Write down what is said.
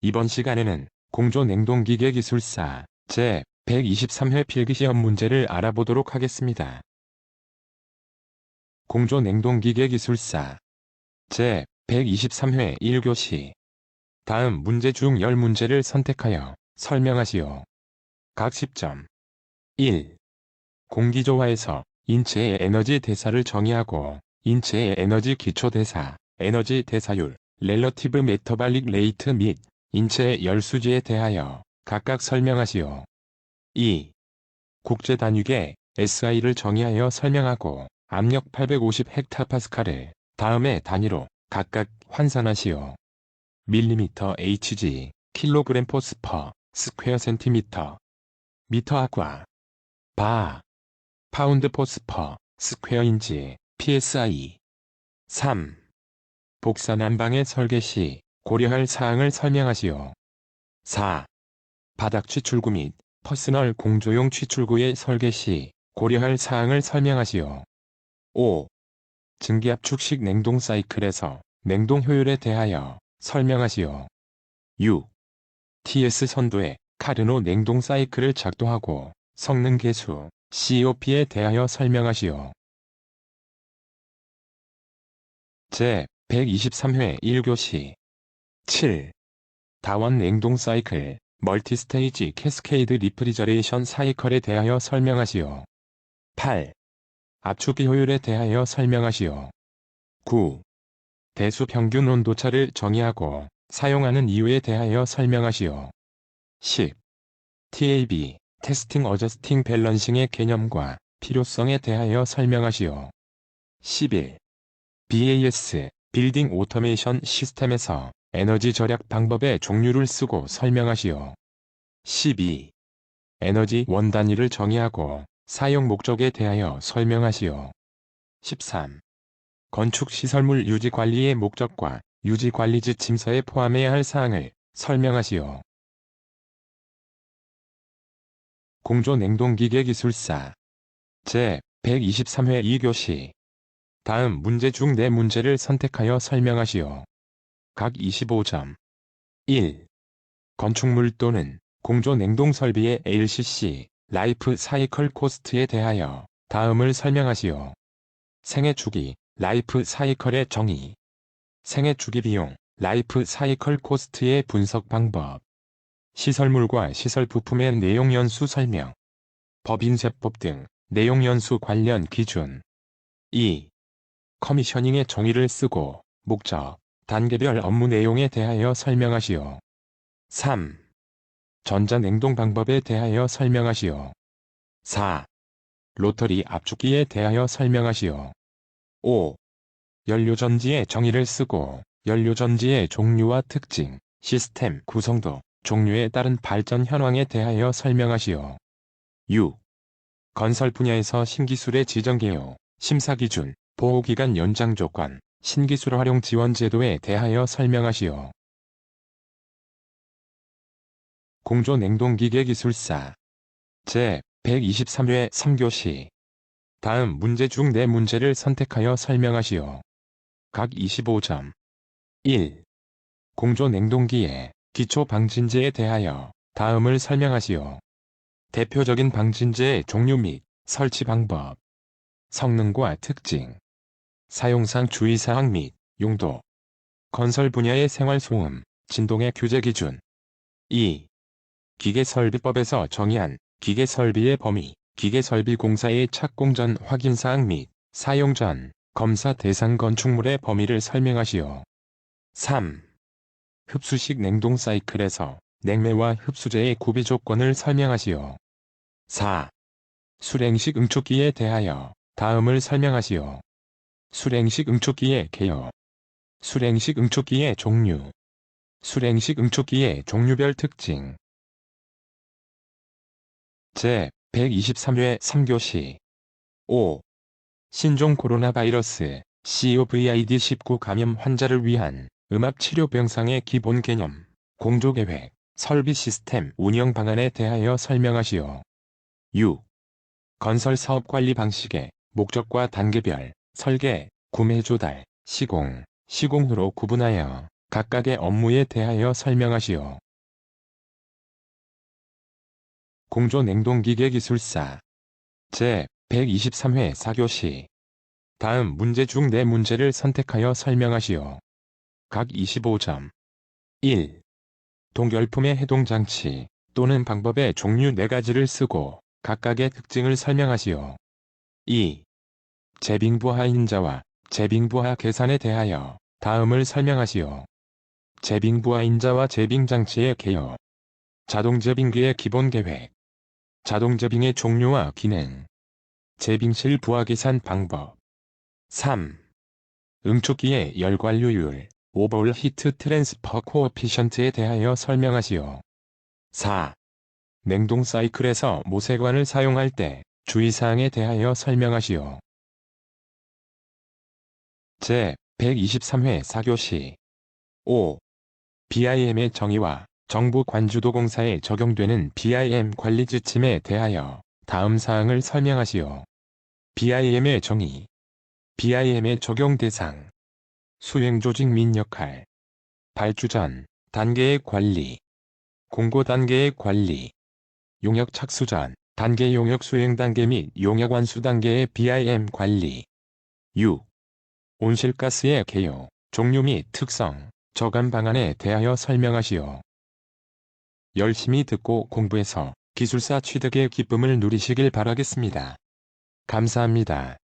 이번 시간에는 공조 냉동기계 기술사 제 123회 필기시험 문제를 알아보도록 하겠습니다. 공조 냉동기계 기술사 제 123회 1교시 다음 문제 중 10문제를 선택하여 설명하시오. 각 10점 1. 공기조화에서 인체의 에너지 대사를 정의하고 인체의 에너지 기초 대사, 에너지 대사율, 렐러티브 메터발릭 레이트 및 인체의 열수지에 대하여 각각 설명하시오. 2. 국제 단위계 SI를 정의하여 설명하고 압력 850 헥타파스칼을 다음의 단위로 각각 환산하시오. 밀리미터 Hg, 킬로그램 포스퍼, 스퀘어 센티미터, 미터 아과, 바, 파운드 포스퍼, 스퀘어 인지, PSI. 3. 복사 난방의 설계 시 고려할 사항을 설명하시오. 4. 바닥 취출구 및 퍼스널 공조용 취출구의 설계 시 고려할 사항을 설명하시오. 5. 증기압축식 냉동 사이클에서 냉동 효율에 대하여 설명하시오. 6. TS 선도의 카르노 냉동 사이클을 작동하고 성능 계수 COP에 대하여 설명하시오. 제 123회 1교시 7. 다원 냉동 사이클 멀티스테이지 캐스케이드 리프리저레이션 사이클에 대하여 설명하시오. 8. 압축기 효율에 대하여 설명하시오. 9. 대수 평균 온도차를 정의하고 사용하는 이유에 대하여 설명하시오. 10. TAB, 테스팅 어저스팅 밸런싱의 개념과 필요성에 대하여 설명하시오. 11. BAS, 빌딩 오토메이션 시스템에서 에너지 절약 방법의 종류를 쓰고 설명하시오. 12. 에너지 원 단위를 정의하고 사용 목적에 대하여 설명하시오. 13. 건축 시설물 유지 관리의 목적과 유지 관리 지침서에 포함해야 할 사항을 설명하시오. 공조 냉동기계 기술사 제 123회 2교시 다음 문제 중 4문제를 선택하여 설명하시오. 각 25점 1. 건축물 또는 공조 냉동 설비의 LCC 라이프 사이클 코스트에 대하여 다음을 설명하시오. 생애 주기 라이프 사이클의 정의 생애 주기 비용 라이프 사이클 코스트의 분석 방법 시설물과 시설 부품의 내용 연수 설명 법인세법 등 내용 연수 관련 기준 2. 커미셔닝의 정의를 쓰고 목적, 단계별 업무 내용에 대하여 설명하시오. 3. 전자냉동 방법에 대하여 설명하시오. 4. 로터리 압축기에 대하여 설명하시오. 5. 연료전지의 정의를 쓰고 연료전지의 종류와 특징, 시스템 구성도, 종류에 따른 발전 현황에 대하여 설명하시오. 6. 건설 분야에서 신기술의 지정 개요, 심사 기준, 보호기간 연장 조건, 신기술 활용 지원 제도에 대하여 설명하시오. 공조 냉동기계 기술사 제 123회 3교시 다음 문제 중 4문제를 선택하여 설명하시오. 각 25점 1. 공조 냉동기의 기초 방진제에 대하여 다음을 설명하시오. 대표적인 방진제의 종류 및 설치 방법 성능과 특징 사용상 주의사항 및 용도 건설 분야의 생활소음, 진동의 규제 기준 2. 기계설비법에서 정의한 기계설비의 범위, 기계설비공사의 착공 전 확인사항 및 사용 전 검사 대상 건축물의 범위를 설명하시오. 3. 흡수식 냉동 사이클에서 냉매와 흡수제의 구비 조건을 설명하시오. 4. 수랭식 응축기에 대하여 다음을 설명하시오. 수랭식 응축기의 개요. 수랭식 응축기의 종류. 수랭식 응축기의 종류별 특징. 제 123회 3교시 5. 신종 코로나 바이러스 COVID-19 감염 환자를 위한 음압 치료 병상의 기본 개념, 공조 계획, 설비 시스템 운영 방안에 대하여 설명하시오. 6. 건설 사업 관리 방식의 목적과 단계별 설계, 구매 조달, 시공, 시공 후로 구분하여 각각의 업무에 대하여 설명하시오. 공조 냉동기계 기술사 제 123회 4교시 다음 문제 중 네 문제를 선택하여 설명하시오. 각 25점 1. 동결품의 해동장치 또는 방법의 종류 4가지를 쓰고 각각의 특징을 설명하시오. 2. 재빙부하 인 자와 재빙부하 계산에 대하여 다음을 설명하시오. 재빙부하 인자와 재빙장치의 개요. 자동재빙기의 기본 계획. 자동재빙의 종류와 기능. 재빙실 부하 계산 방법. 3. 응축기의 열관료율, 오버올 히트 트랜스퍼 코어피션트에 대하여 설명하시오. 4. 냉동 사이클에서 모세관을 사용할 때 주의사항에 대하여 설명하시오. 제 123회 4교시. 5. BIM의 정의와 정부 관주도공사에 적용되는 BIM 관리 지침에 대하여 다음 사항을 설명하시오. BIM의 정의. BIM의 적용 대상. 수행 조직 및 역할. 발주 전 단계의 관리. 공고 단계의 관리. 용역 착수 전 단계 용역 수행 단계 및 용역 완수 단계의 BIM 관리. 6. 온실가스의 개요, 종류 및 특성, 저감 방안에 대하여 설명하시오. 열심히 듣고 공부해서 기술사 취득의 기쁨을 누리시길 바라겠습니다. 감사합니다.